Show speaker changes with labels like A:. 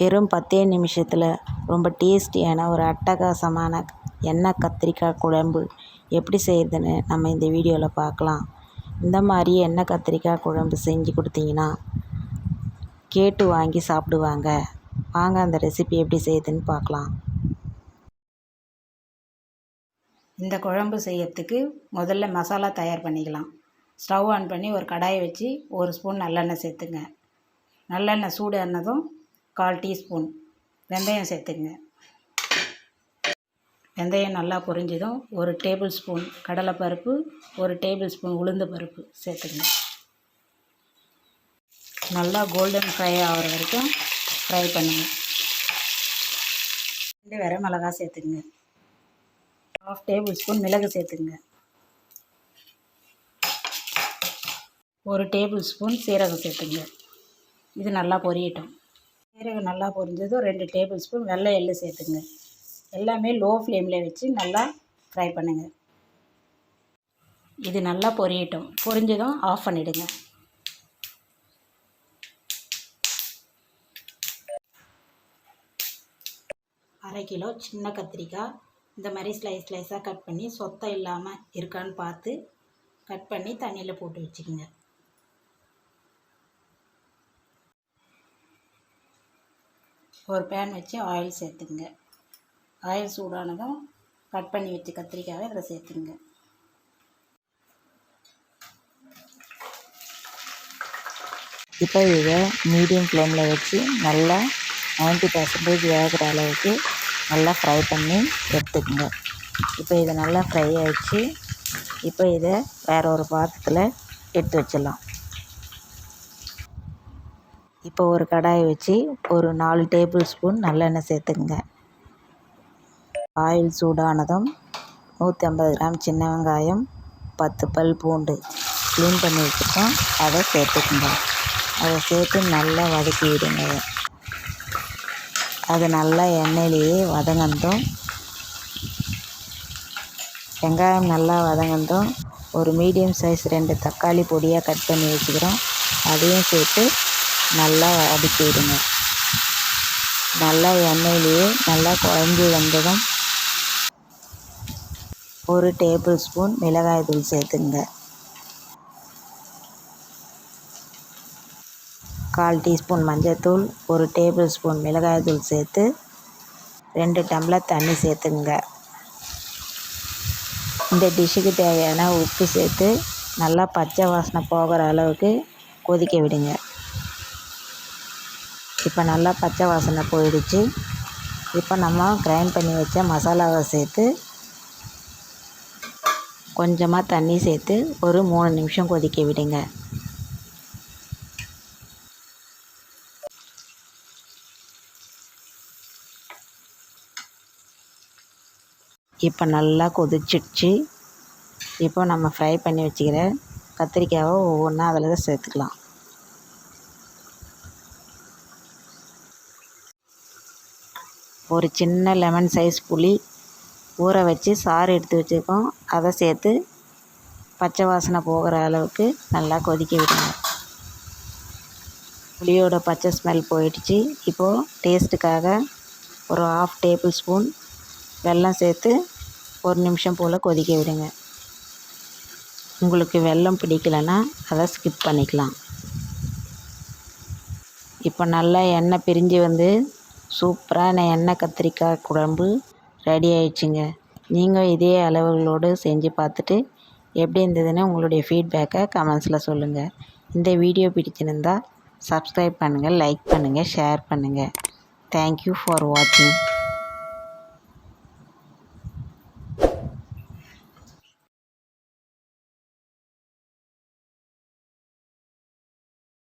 A: வெறும் பத்தே நிமிஷத்தில் ரொம்ப டேஸ்டியான ஒரு அட்டகாசமான எண்ணெய் கத்திரிக்காய் குழம்பு எப்படி செய்கிறதுன்னு நம்ம இந்த வீடியோவில் பார்க்கலாம். இந்த மாதிரி எண்ணெய் கத்திரிக்காய் குழம்பு செஞ்சு கொடுத்தீங்கன்னா கேட்டு வாங்கி சாப்பிடுவாங்க. வாங்க அந்த ரெசிபி எப்படி செய்யுதுன்னு பார்க்கலாம்.
B: இந்த குழம்பு செய்யறதுக்கு முதல்ல மசாலா தயார் பண்ணிக்கலாம். ஸ்டவ் ஆன் பண்ணி ஒரு கடாயை வச்சு ஒரு ஸ்பூன் நல்லெண்ணெய் சேர்த்துங்க. நல்லெண்ணெய் சூடு ஆனதும் கால் டீஸ்பூன் வெந்தயம் சேர்த்துங்க வெந்தயம் நல்லா பொரிஞ்சதும் ஒரு டேபிள் ஸ்பூன் கடலைப்பருப்பு ஒரு டேபிள் ஸ்பூன் உளுந்து பருப்பு சேர்த்துங்க நல்லா கோல்டன் ஃப்ரை ஆகிற வரைக்கும் ஃப்ரை பண்ணுங்க. ரெண்டு வர மிளகா சேர்த்துங்க ஹாஃப் டேபிள் ஸ்பூன் மிளகு சேர்த்துங்க ஒரு டேபிள் ஸ்பூன் சீரகம் சேர்த்துங்க இது நல்லா பொரியட்டும். சீரகம் நல்லா பொரிஞ்சதும் ரெண்டு டேபிள் ஸ்பூன் வெள்ளை எள்ளு சேர்த்துங்க. எல்லாமே லோ ஃப்ளேமில் வச்சு நல்லா ஃப்ரை பண்ணுங்க. இது நல்லா பொரியட்டும். பொரிஞ்சதும் ஆஃப் பண்ணிவிடுங்க அரை கிலோ சின்ன கத்திரிக்காய். இந்த மாதிரி ஸ்லைஸ் ஸ்லைஸாக கட் பண்ணி சொத்தம் இல்லாமல் இருக்கான்னு பார்த்து கட் பண்ணி தண்ணியில் போட்டு வச்சுக்கோங்க. ஒரு பேன் வச்சு ஆயில் சேர்த்துங்க ஆயில் சூடானதும் கட் பண்ணி வச்சு கத்திரிக்காவை இதில் சேர்த்துங்க
A: இப்போ இதை மீடியம் ஃப்ளேமில் வச்சு நல்லா நைன்ட்டி பர்சன்டேஜ் வேகிற அளவுக்கு நல்லா ஃப்ரை பண்ணி எடுத்துக்கோங்க. இப்போ இதை நல்லா ஃப்ரை ஆகிடுச்சு இப்போ இதை வேறு ஒரு பாத்திரத்தில் எடுத்து வச்சிடலாம். இப்போ ஒரு கடாயை வச்சு ஒரு நாலு டேபிள் ஸ்பூன் நல்லெண்ணெய் சேர்த்துக்குங்க. ஆயில் சூடானதும் நூற்றி ஐம்பது கிராம் சின்ன வெங்காயம் பத்து பல் பூண்டு க்ளீன் பண்ணி வச்சுருக்கோம். அதை சேர்த்துக்குங்க. அதை சேர்த்து நல்லா வதக்கி விடுங்க. அது நல்லா எண்ணெயிலேயே வதங்கட்டும். வெங்காயம் நல்லா வதங்கட்டும். ஒரு மீடியம் சைஸ் ரெண்டு தக்காளி பொடியாக கட் பண்ணி வச்சுக்கிறோம். அதையும் சேர்த்து நல்லா வதக்கி விடுங்க நல்லா எண்ணெயிலேயே நல்லா குழஞ்சி வந்ததும் ஒரு டேபிள் ஸ்பூன் மிளகாய் தூள் சேர்த்துங்க. கால் டீஸ்பூன் மஞ்சள்தூள் ஒரு டேபிள் ஸ்பூன் மிளகாய் தூள் சேர்த்து ரெண்டு டம்ளர் தண்ணி சேர்த்துங்க. இந்த டிஷ்ஷுக்கு தேவையான உப்பு சேர்த்து நல்லா பச்சை வாசனை போகிற அளவுக்கு கொதிக்க விடுங்க. இப்போ நல்லா பச்சை வாசனை போயிடுச்சு. இப்போ நம்ம கிரைண்ட் பண்ணி வச்ச மசாலாவை சேர்த்து கொஞ்சமாக தண்ணி சேர்த்து ஒரு மூணு நிமிஷம் கொதிக்க விடுங்க. இப்போ நல்லா கொதிச்சிடுச்சு. இப்போ நம்ம ஃப்ரை பண்ணி வச்சுக்கிற கத்திரிக்காயை ஒவ்வொன்றா அதில் தான் சேர்த்துக்கலாம். ஒரு சின்ன லெமன் சைஸ் புளி ஊற வச்சு சாறு எடுத்து வச்சுருக்கோம். அதை சேர்த்து பச்சை வாசனை போகிற அளவுக்கு நல்லா கொதிக்க விடுங்க புளியோட பச்சை ஸ்மெல் போயிடுச்சு. இப்போது டேஸ்ட்டுக்காக ஒரு ஆஃப் டேபிள் ஸ்பூன் வெல்லம் சேர்த்து ஒரு நிமிஷம் போல் கொதிக்க விடுங்க. உங்களுக்கு வெல்லம் பிடிக்கலைன்னா அதை ஸ்கிப் பண்ணிக்கலாம். இப்போ நல்லா எண்ணெய் பிரிஞ்சு வந்து சூப்பரான எண்ணெய் கத்திரிக்காய் குழம்பு ரெடி ஆயிடுச்சுங்க. நீங்கள் இதே அளவுகளோடு செஞ்சு பார்த்துட்டு எப்படி இருந்ததுன்னு உங்களுடைய ஃபீட்பேக்கை கமெண்ட்ஸில் சொல்லுங்கள் இந்த வீடியோ பிடிச்சிருந்தால் சப்ஸ்கிரைப் பண்ணுங்கள் லைக் பண்ணுங்கள் ஷேர் பண்ணுங்கள் தேங்க்யூ ஃபார் வாட்சிங்